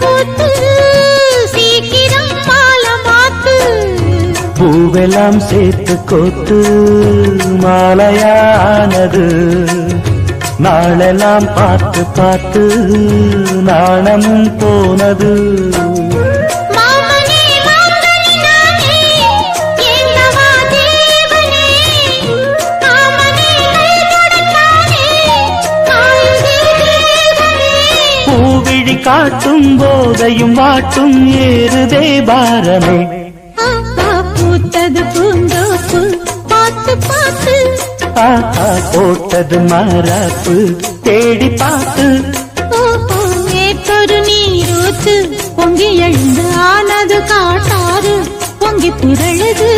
பூத்து சீக்கிரம் மாலமாத்து பூவெல்லாம் சேர்த்து கோத்து மாலையானது. நாளெல்லாம் பார்த்து பார்த்து நாணமும் போனது. காட்டும் போதையும் வாட்டும் ஏறுதே பாரமே. பூத்தது பூந்தோப்பு பார்த்து பார்த்து. ஆஹா போட்டது மரப்பு தேடி பார்த்து. ஏற்றொரு நீரூத்து பொங்கி எழுந்து ஆனது காட்டாறு பொங்கி புரழுது.